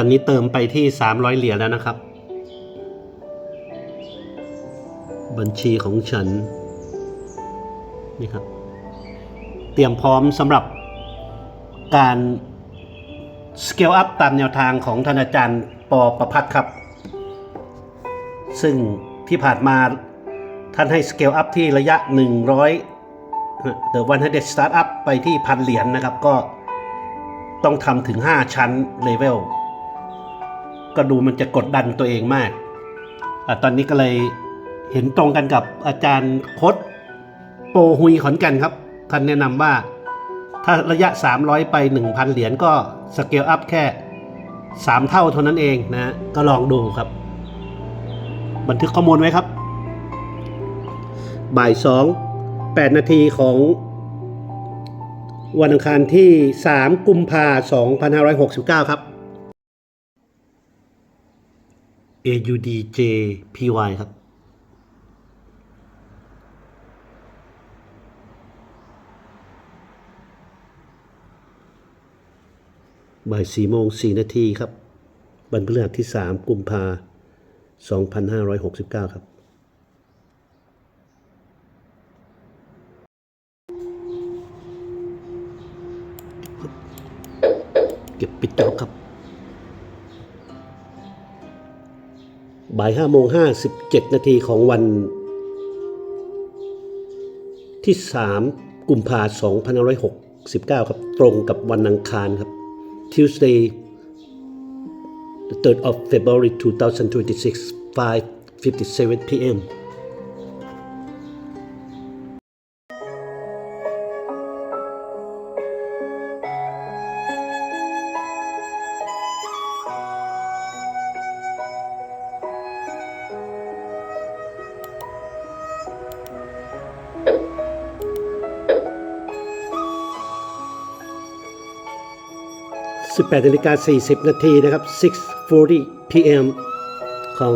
ตอนนี้เติมไปที่ 300 เหรียญแล้วนะครับ บัญชีของฉัน นี่ครับ เตรียมพร้อมสำหรับการ scale up ตามแนวทางของท่านอาจารย์ปอประพัฒน์ครับ ซึ่งที่ผ่านมาท่านให้ scale up ที่ระยะ 100 The 100 Startup ไปที่พันเหรียญนะครับ ก็ต้องทำถึง 5 ชั้นเลเวล ก็ดูมันจะกดดันตัวเองมากอตอนนี้ก็เลยเห็นตรงกันกับอาจารย์คดโปรฮุยขอนแก่นครับ ท่านแนะนำว่าถ้าระยะ 300 ไป 1,000 เหรียญก็สเกลอัพแค่ 3 เท่าเท่านั้นเองนะก็ลองดูครับ บันทึกข้อมูลไว้ครับ บ่าย 2 8 นาทีของวันอังคารที่ 3 กุมภา2569 ครับ AUDJPY ครับ บ่ายสี่โมงสี่นาทีครับวันพฤหัสที่สามกุมภาสองพันห้าร้อยหกสิบเก้าครับ เก็บปิดจอบครับ บ่ายห้าโมงห้าสิบเจ็ดนาทีของวัน ที่สามกุมภาสองพันห้าร้อยหกสิบเก้าครับ ตรงกับวันอังคารครับ Tuesday the third of February two thousand twenty six five fifty seven p.m. 18นาฬิกา40 นาทีนะครับ 6:40 p.m. ของ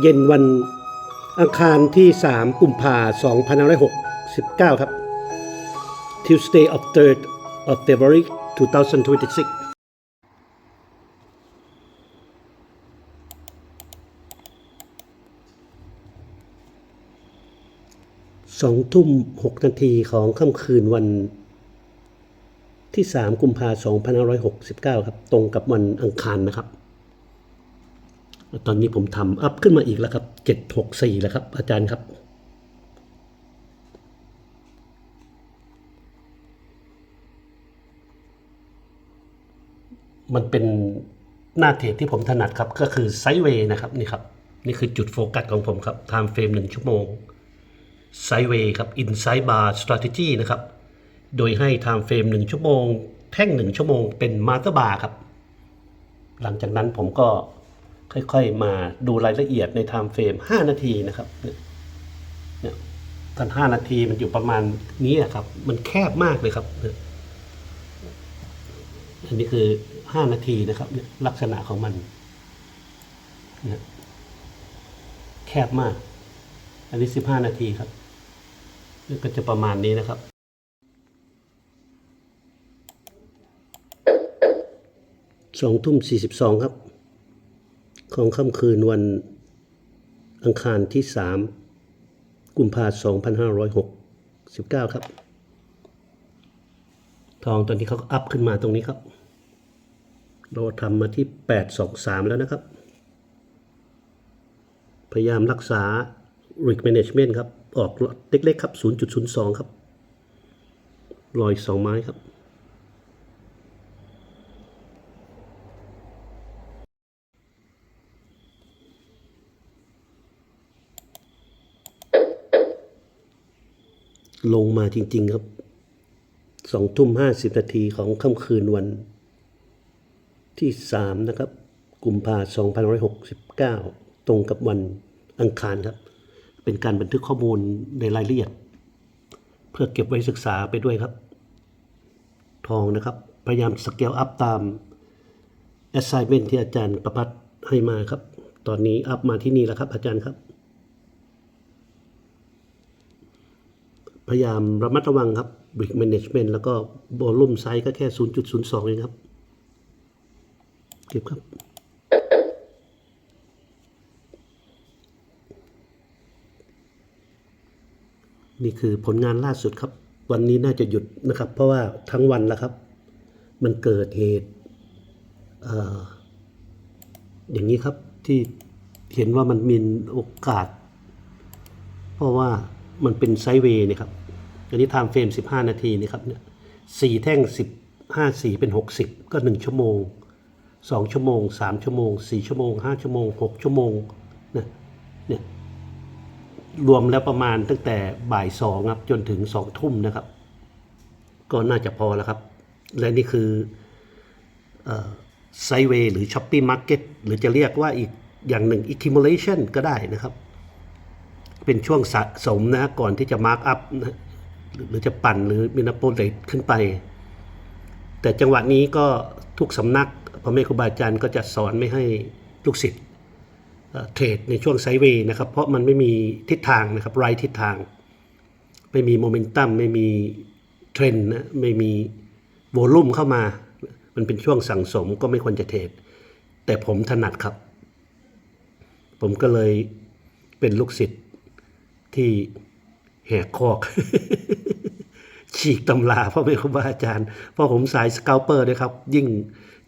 เย็นวันอังคารที่ 3 กุมภาพันธ์2569 ครับ Tuesday of 3rd of February 2026สองทุ่มหกนาทีของค่ำคืนวัน ที่ 3 กุมภาพันธ์2569 ครับ ตรงกับวันอังคารนะครับ ตอนนี้ผมทำอัพขึ้นมาอีกแล้วครับ 764 แล้วครับ อาจารย์ครับ มันเป็นหน้าเทรดที่ผมถนัดครับ ก็คือไซด์เวย์นะครับนี่ครับ นี่คือจุดโฟกัสของผมครับ time frame 1ชั่วโมงไซด์เวย์ครับ inside bar strategy นะครับ โดยให้ time frame 1ชั่วโมง แท่ง 1 ชั่วโมงเป็น master bar ครับ หลังจากนั้นผมก็ค่อยๆมาดูรายละเอียดใน time frame 5นาทีนะครับเนี่ยตอน5นาทีมันอยู่ประมาณนี้ครับ มันแคบมากเลยครับ อันนี้คือ5นาทีนะครับเนี่ยลักษณะของมันเนี่ยแคบมาก อันนี้15นาทีครับก็จะประมาณนี้นะครับ สองทุ่มสี่สิบสองครับ ของค่ำคืนวันอังคารที่สามกุมภาสองพันห้าร้อยหกสิบเก้าครับ ทองตอนนี้เขาก็อัพขึ้นมาตรงนี้ครับ เราทำมาที่แปดสองสามแล้วนะครับ พยายามรักษา risk management ครับ ออกเล็กๆครับ 0.02 ครับรอยสองไม้ครับ ลงมาจริง ๆ ครับสองทุ่มห้าสิบนาทีของค่ำคืนวัน ที่สามนะครับกุมภาสองพันหกสิบเก้าตรงกับวันอังคารครับ เป็นการบันทึกข้อมูลในรายละเอียด เพื่อเก็บไว้ศึกษาไปด้วยครับ ทองนะครับ พยายามสเกลอัพตาม assignment ที่อาจารย์ประพัฒให้มาครับ ตอนนี้อัพมาที่นี่แล้วครับ อาจารย์ครับ พยายามระมัดระวังครับบิ๊กแมネจเมนต์แล้วก็บอลลุ่มไซส์ก็แค่ 0.02 เองครับ เก็บครับนี่คือผลงานล่าสุดครับ วันนี้น่าจะหยุดนะครับ เพราะว่าทั้งวันแล้วครับ มันเกิดเหตุออย่างนี้ครับที่เห็นว่ามันมีโอกาส เพราะว่ามันเป็นไซด์เวย์นะครับ อันนี้ไทม์เฟรม 15 นาทีนี่ครับเนี่ยสี่แท่ง 15 สีเป็น 60 ก็ 1 ชั่วโมง 2 ชั่วโมง 3 ชั่วโมง 4 ชั่วโมง 5 ชั่วโมง 6 ชั่วโมงนะเนี่ยรวมแล้วประมาณตั้งแต่บ่ายสองครับจนถึงสองทุ่มนะครับ ก็น่าจะพอแล้วครับ และนี่คือไซเวย์หรือช้อปปี้มาร์เก็ตหรือจะเรียกว่าอีกอย่างหนึ่ง accumulation ก็ได้นะครับ เป็นช่วงสะสมนะก่อนที่จะมาร์กอัพนะ หรือจะปั่นหรือมินาโปเลตขึ้นไป แต่จังหวะนี้ก็ทุกสำนักพ่อแม่ครูบาอาจารย์ก็จะสอนไม่ให้ลูกศิษย์เทรดในช่วงไซเวย์นะครับ เพราะมันไม่มีทิศทางนะครับไรทิศทาง ไม่มีโมเมนตัมไม่มีเทรนด์นะไม่มีโวลุ่มเข้ามา มันเป็นช่วงสั่งสมก็ไม่ควรจะเทรดแต่ผมถนัดครับ ผมก็เลยเป็นลูกศิษย์ที่ แหกคอก ฉีกตำราพ่อแม่ครูบาอาจารย์เพราะผมสายสเกลเปอร์ด้วยครับ ยิ่ง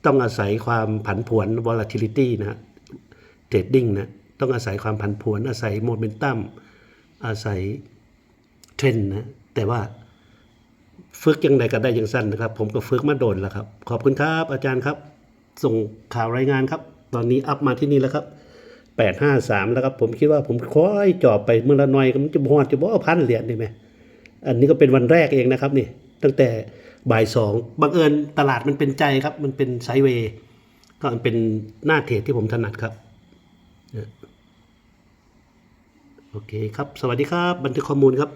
ต้องอาศัยความผันผวน volatility นะฮะเทรดดิ้งนะต้องอาศัยความผันผวน อาศัยโมเมนตัมอาศัยเทรนนะแต่ว่าฝึกยังไงก็ได้ยังสั้นนะครับ ผมก็ฝึกมาโดนแล้วครับ ขอบคุณครับอาจารย์ครับ ส่งข่าวรายงานครับ ตอนนี้อัพมาที่นี่แล้วครับ แปดห้าสามแล้วครับผมคิดว่าผมค่อยจอบไปเมื่อละหน่อยมันจะพอดจะบอพันเหรียญได้ไหมอันนี้ก็เป็นวันแรกเองนะครับนี่ตั้งแต่บ่ายสองบังเอิญตลาดมันเป็นใจครับ มันเป็นไซเวย์ก็มันเป็นหน้าเทรดที่ผมถนัดครับโอเคครับ สวัสดีครับ บันทึกข้อมูลครับ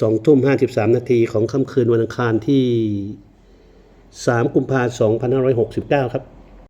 สองทุ่มห้าสิบสามนาทีของค่ำคืนวันอังคารที่สามกุมภาพันธ์สองพันห้าร้อยหกสิบเก้าครับ